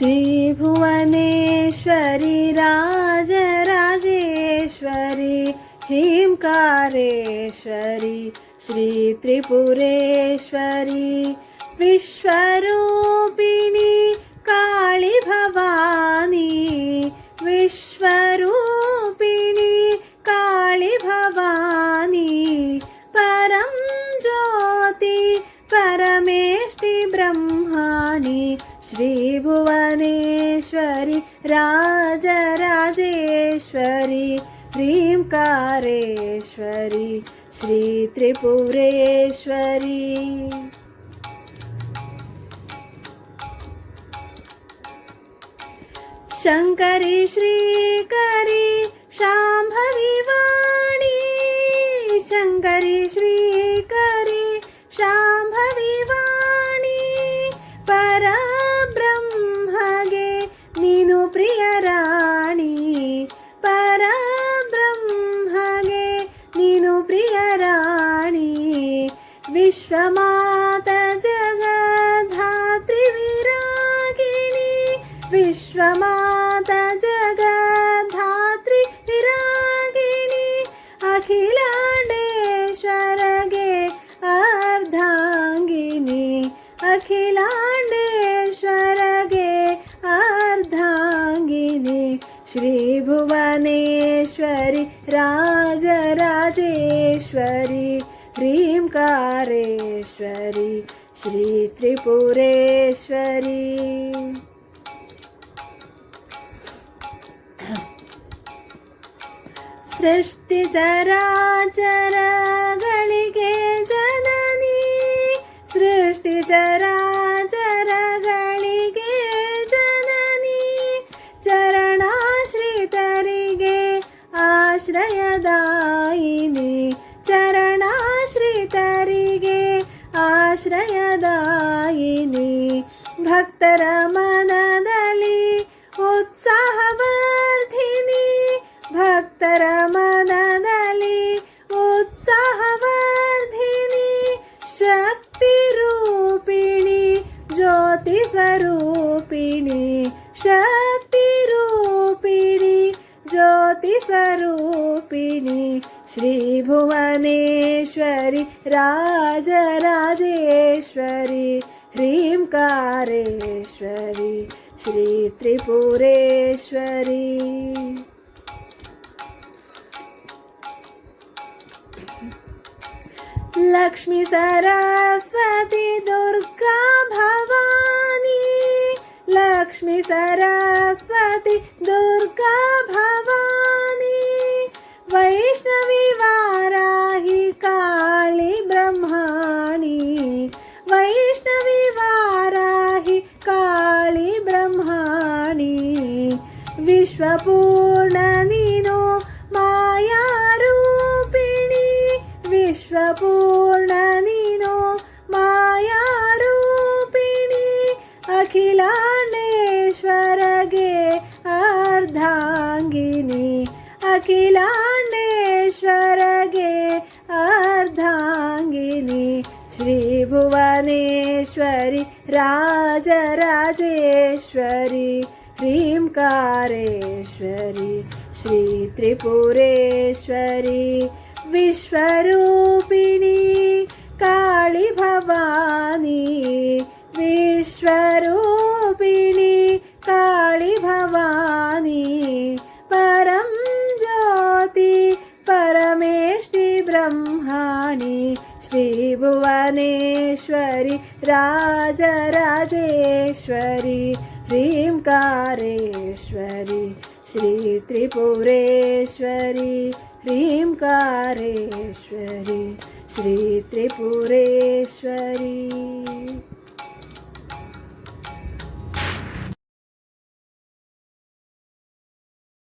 श्रीभुवनेश्वरि राजराजेश्वरि ह्रीङ्कारेश्वरि श्रीत्रिपुरेश्वरि विश्वरूपिणि काळि भवानी विश्वरूपिणि काळि परं ज्योति परमेष्टि ब्रह्माणि श्रीभुवनेश्वरि राजराजेश्वरि ह्रीङ्कारेश्वरि श्रीत्रिपुरेश्वरी। शङ्करि श्रीकरि शाम्भवि वाणी। शङ्करि श्रीकरि विश्वमाता जगद्धात्री विरागिणी अखिलाण्डेश्वरगे अर्धाङ्गिनी अखिलाण्डेश्वरगे अर्धाङ्गिनी श्रीभुवनेश्वरि राजराजेश्वरि श्री त्रिपुरेश्वरी। ಸೃಷ್ಟಿಚರಾಚರಗಳಿಗೆ ಜನನಿ. ಸೃಷ್ಟಿ ಚರಾಚರಗಳಿಗೆ ಜನನಿ. ಚರಣಾಶ್ರಿತರಿಗೆ ಆಶ್ರಯದಾಯಿನಿ. ಚರಣಾಶ್ರಿತರಿಗೆ ಆಶ್ರಯದಾಯಿನಿ. ಭಕ್ತರ ಮನದಲ್ಲಿ ಉತ್ಸಾಹವರ್ಧಿನಿ ಭಕ್ತರ शक्ति रूपिणी ज्योति स्वरूपिणी श्री भुवनेश्वरी, राजराजेश्वरी ह्रीं कारेश्वरी श्री त्रिपुरेश्वरी। लक्ष्मी सरस्वती दुर्गा भवा लक्ष्मी सरस्वती, दुर्गा भवानी, वैष्णवी वाराहि काळी ब्रह्माणी, वैष्णवी वाराहि काळी ब्रह्माणी विश्वपूर्ण नीनो मायारूपिणी विश्वपूर्ण अर्धाङ्गिनी अखिलाण्डेश्वरगे अर्धाङ्गिनी श्रीभुवनेश्वरि राजराजेश्वरि ह्रीङ्कारेश्वरि श्रीत्रिपुरेश्वरि विश्वरूपिणी काळि भवानी विश्वरूपिणी ब्रह्माणि श्रीभुवनेश्वरि राजराजेश्वरि ह्रीङ्कारेश्वरि श्रीत्रिपुरेश्वरि ह्रीङ्कारेश्वरि श्रीत्रिपुरेश्वरी